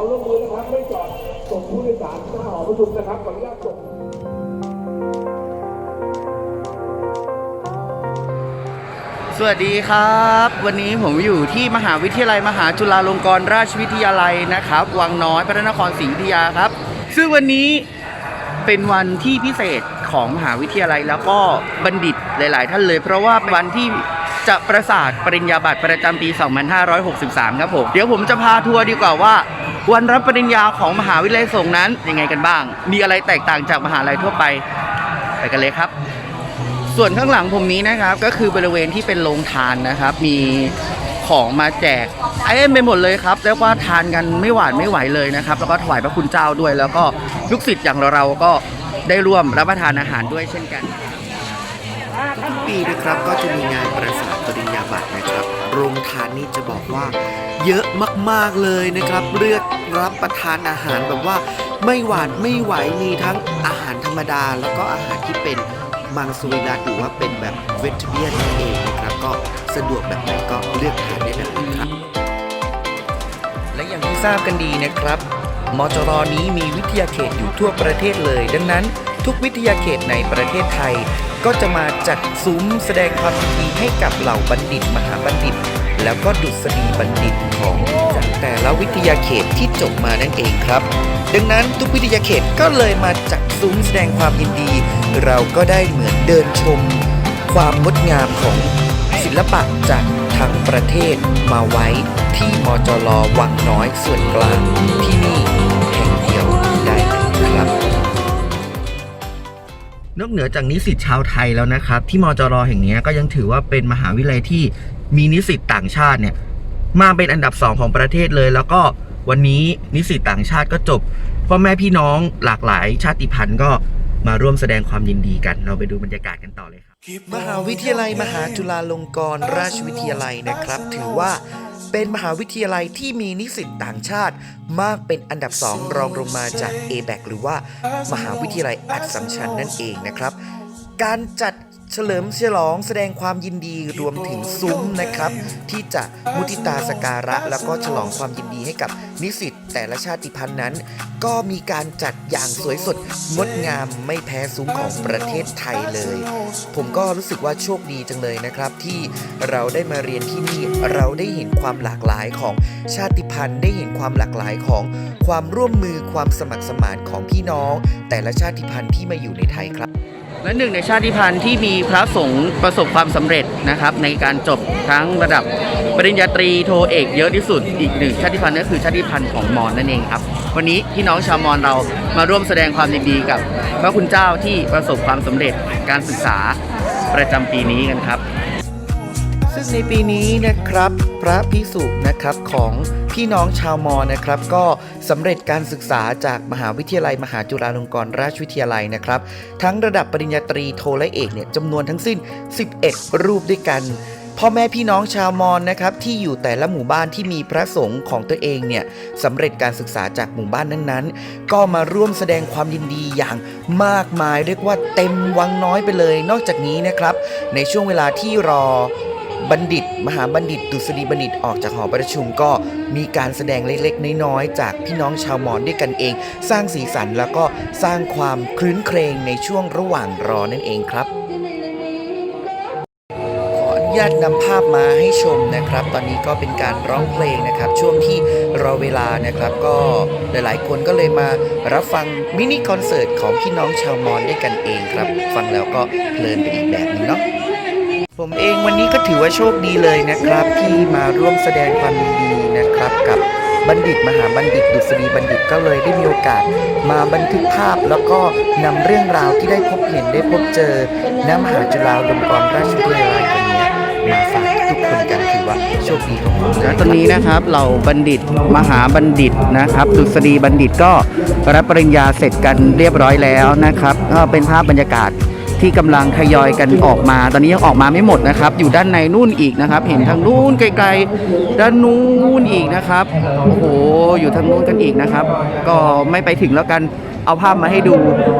ความร่วมมือนะครับไม่จอดส่งผู้โดยสารหน้าหอประชุมนะครับขออนุญาตส่งสวัสดีครับ วันนี้ผมอยู่ที่มหาวิทยาลัยมหาจุฬาลงกรณราชวิทยาลัยนะครับ วังน้อยพระนครศรีอยุธยาครับ ซึ่งวันนี้เป็นวันที่พิเศษของมหาวิทยาลัยแล้วก็บัณฑิตหลาย ๆ ท่านเลย เพราะว่าวันที่จะประสาทปริญญาบัตรประจำปี 2563 ครับผม เดี๋ยวผมจะพาทัวร์ดีกว่าว่า วันรับปริญญาของมหาวิทยาลัยสงนั้นยังไงกันบ้าง มีอะไรแตกต่างจากมหาลัยทั่วไป ไปกันเลยครับ ส่วนข้างหลังผมนี้นะครับ ก็คือบริเวณที่เป็นโรงทานนะครับ มีของมาแจกไอเต็มไปหมดเลยครับแล้วก็ทานกันไม่หวาดไม่ไหวเลยนะครับ แล้วก็ถวายพระคุณเจ้าด้วย แล้วก็ลูกศิษย์อย่างเราๆก็ได้ร่วมรับประทานอาหารด้วยเช่นกันทุกปีนะครับก็จะมีงานประสาทปริญญาบัตรนะครับ โรงทานนี่จะบอกว่า เยอะมากๆเลยนะครับ เลือกรับประทานอาหารแบบว่า ไม่หวาดไม่ไหวมีทั้งอาหารธรรมดา แล้วก็อาหารที่เป็นมังสวิรัตหรือว่าเป็นแบบเวทเบียนนั่นเองนะครับก็สะดวกแบบไหนก็เลือกทานได้แบบนั้ครับ และอย่างที่ทราบกันดีนะครับมจรนี้มีวิทยาเขตอยู่ทั่วประเทศเลย ดังนั้น ทุกวิทยาเขตในประเทศไทย ก็จะมาจัดซุ้มแสดงความยินดีให้กับเหล่าบัณฑิตมหาบัณฑิต แล้วก็ดุษฎีบัณฑิตของจากแต่ละวิทยาเขตที่จบมานั่นเองครับ ดังนั้นทุกวิทยาเขตก็เลยมาจัดซุ้มแสดงความยินดี เราก็ได้เหมือนเดินชม ความงดงามของศิลปะจากทั้งประเทศมาไว้ที่มจรวังน้อยส่วนกลางที่นี่ นอกเหนือจากนิสิตชาวไทยแล้วนะครับ ที่มจรแห่งนี้ก็ยังถือว่าเป็นมหาวิทยาลัยที่มีนิสิตต่างชาติเนี่ยมาเป็นอันดับสองของประเทศเลย แล้วก็วันนี้นิสิตต่างชาติก็จบพ่อแม่พี่น้องหลากหลายชาติพันธุ์ก็มาร่วมแสดงความยินดีกัน เราไปดูบรรยากาศกันต่อเลยครับ มหาวิทยาลัยมหาจุฬาลงกรณราชวิทยาลัยนะครับ ถือว่า เป็นมหาวิทยาลัยที่มีนิสิตต่างชาติ มากเป็นอันดับสองรองลงมาจาก a b a c หรือว่ามหาวิทยาลัยอัดสัมชัญนั่นเองนะครับ การจัดเฉลิมฉลองแสดงความยินดีรวมถึงซุ้มนะครับ ที่จะมุทิตาสการะ แล้วก็ฉลองความยินดีให้กับนิสิต แต่ละชาติพันธุ์นั้น ก็มีการจัดอย่างสวยสดงดงามไม่แพ้ซุ้มของประเทศไทยเลย ผมก็รู้สึกว่าโชคดีจังเลยนะครับ ที่เราได้มาเรียนที่นี่เราได้เห็นความหลากหลายของชาติพันธุ์ได้เห็นความหลากหลายของความร่วมมือความสมัครสมานของพี่น้อง แต่ละชาติพันธุ์ที่มาอยู่ในไทยครับ และหนึ่งในชาติพันธุ์ที่มีพระสงฆ์ประสบความสำเร็จนะครับ ในการจบทั้งระดับปริญญาตรีโทเอกเยอะที่สุดอีกหนึ่งชาติพันธุ์ก็คือชาติพันธุ์ของมอญนั่นเองครับวันนี้พี่น้องชาวมอญเรามาร่วมแสดงความยินดีกับ พระคุณเจ้าที่ประสบความสำเร็จการศึกษาประจำปีนี้กันครับ ซึ่งในปีนี้นะครับพระพิสุนะครับของพี่น้องชาวมอญนะครับก็ สำเร็จการศึกษาจากมหาวิทยาลัยมหาจุฬาลงกรณราชวิทยาลัยนะครับ ทั้งระดับปริญญาตรีโทและเอกเนี่ยจำนวนทั้งสิ้น 11 รูปด้วยกันพ่อแม่พี่น้องชาวมอญนะครับที่อยู่แต่ละหมู่บ้านที่มีพระสงฆ์ของตัวเองเนี่ยสำเร็จการศึกษาจากหมู่บ้านนั้นๆ ก็มาร่วมแสดงความยินดีอย่างมากมายเรียกว่าเต็มวังน้อยไปเลย นอกจากนี้นะครับ ในช่วงเวลาที่รอ บัณฑิต มหาบัณฑิตดุษฎีบัณฑิตออกจากหอประชุมก็มีการแสดงเล็กๆ น้อยๆ จากพี่น้องชาวมอญด้วยกันเอง สร้างสีสันแล้วก็สร้างความคลื้นเครงในช่วงระหว่างรอนั่นเองครับขออนุญาตนำภาพมาให้ชมนะครับ ตอนนี้ก็เป็นการร้องเพลงนะครับ ช่วงที่รอเวลานะครับ ก็หลายๆ คนก็เลยมารับฟังมินิคอนเสิร์ตของพี่น้องชาวมอญด้วยกันเองครับ ฟังแล้วก็เพลินไปอีกแบบนึงเนาะ ผมเองวันนี้ก็ถือว่าโชคดีเลยนะครับ ที่มาร่วมแสดงความยินดีนะครับ กับบัณฑิตมหาบัณฑิตดุษฎีบัณฑิตก็เลยได้มีโอกาส มาบันทึกภาพแล้วก็นำเรื่องราวที่ได้พบเห็นได้พบเจอณมหาจุฬาลงกรณราชวิทยาลัยวันนี้มาฝากทุกคนกันถือว่าโชคดีของผมและตอนนี้นะครับเหล่าบัณฑิตมหาบัณฑิตนะครับดุษฎีบัณฑิตก็รับปริญญาเสร็จกันเรียบร้อยแล้วนะครับก็เป็นภาพบรรยากาศ ที่กำลังทยอยกันออกมา ตอนนี้ยังออกมาไม่หมดนะครับ อยู่ด้านในนู่นอีกนะครับ เห็นทางนู่นไกลๆ ด้านนู้นอีกนะครับ โอ้โห อยู่ทางนู้นกันอีกนะครับ ก็ไม่ไปถึงแล้วกัน เอาภาพมาให้ดู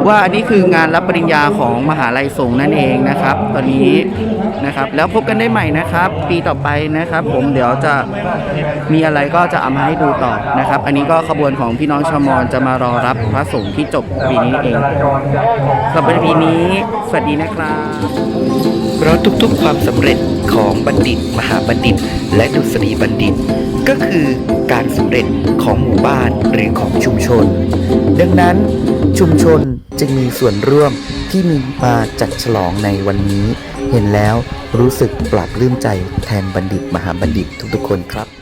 ว่าอันนี้คืองานรับปริญญาของมหาลัยสงฆ์นั่นเองนะครับ ตอนนี้นะครับ แล้วพบกันได้ใหม่นะครับ ปีต่อไปนะครับ ผมเดี๋ยวจะมีอะไรก็จะเอามาให้ดูต่อนะครับ อันนี้ก็ขบวนของพี่น้องชาวมอญจะมารอรับพระสงฆ์ที่จบปีนี้เองสำหรับปีนี้สวัสดีนะครับ เพราะทุกๆความสำเร็จของบัณฑิต มหาบัณฑิต และดุษฎีบัณฑิต ก็คือการสำเร็จของหมู่บ้านหรือของชุมชน ดังนั้นชุมชนจึงมีส่วนร่วมที่มีมาจัดฉลองในวันนี้ เห็นแล้วรู้สึกปลาบปลื้มใจแทนบัณฑิต มหาบัณฑิตทุกๆคนครับ